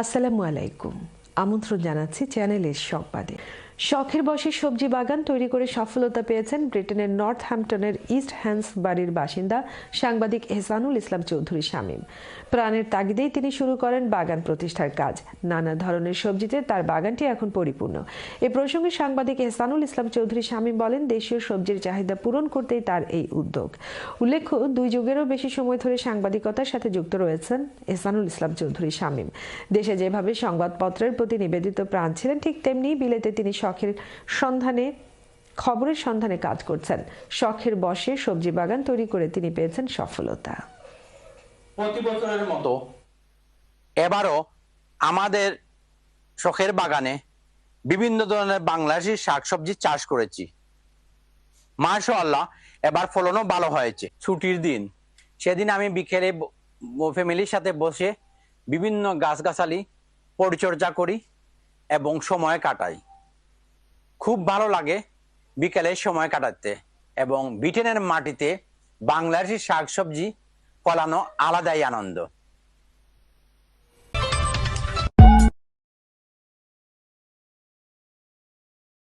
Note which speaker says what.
Speaker 1: আসসালামু আলাইকুম। আমন্ত্রণ জানাচ্ছি চ্যানেলের সংবাদে শখের বসে সবজি বাগান তৈরি করে সফলতা পেয়েছেন ব্রিটেনের নর্থ হ্যাম্পটনের ইস্ট হ্যান্স বাড়ির বাসিন্দা সাংবাদিক এহসানুল ইসলাম চৌধুরী শামীম। প্রাণের তাগিদেই তিনি শুরু করেন বাগান প্রতিষ্ঠার কাজ। নানা ধরনের সবজিতে তার বাগানটি এখন পরিপূর্ণ। এ প্রসঙ্গে সাংবাদিক এহসানুল ইসলাম চৌধুরী শামীম বলেন, দেশীয় সবজির চাহিদা পূরণ করতেই তার এই উদ্যোগ। উল্লেখ্য, দুই যুগেরও বেশি সময় ধরে সাংবাদিকতার সাথে যুক্ত রয়েছেন এহসানুল ইসলাম চৌধুরী শামীম। দেশে যেভাবে সংবাদপত্রের প্রতি নিবেদিত প্রাণ ছিলেন, ঠিক তেমনি বিলেতে তিনি শখের সন্ধানে, খবরের সন্ধানে কাজ করছেন। শখের বসে সবজি বাগান তৈরি করে তিনি পেয়েছেন সফলতা।
Speaker 2: প্রতি বছরের মতো এবারও আমাদের শখের বাগানে বিভিন্ন ধরনের বাংলাদেশি শাকসবজি চাষ করেছি। মাশাআল্লাহ, এবার ফলনও ভালো হয়েছে। ছুটির দিন, সেদিন আমি বিকেলে ফ্যামিলির সাথে বসে বিভিন্ন গাছগাছালি পরিচর্যা করি এবং সময় কাটাই। খুব ভালো লাগে বিকালে সময় কাটাতে। এবং ব্রিটেনের মাটিতে বাংলাদেশি শাকসবজি ফলানো আলাদাই আনন্দ।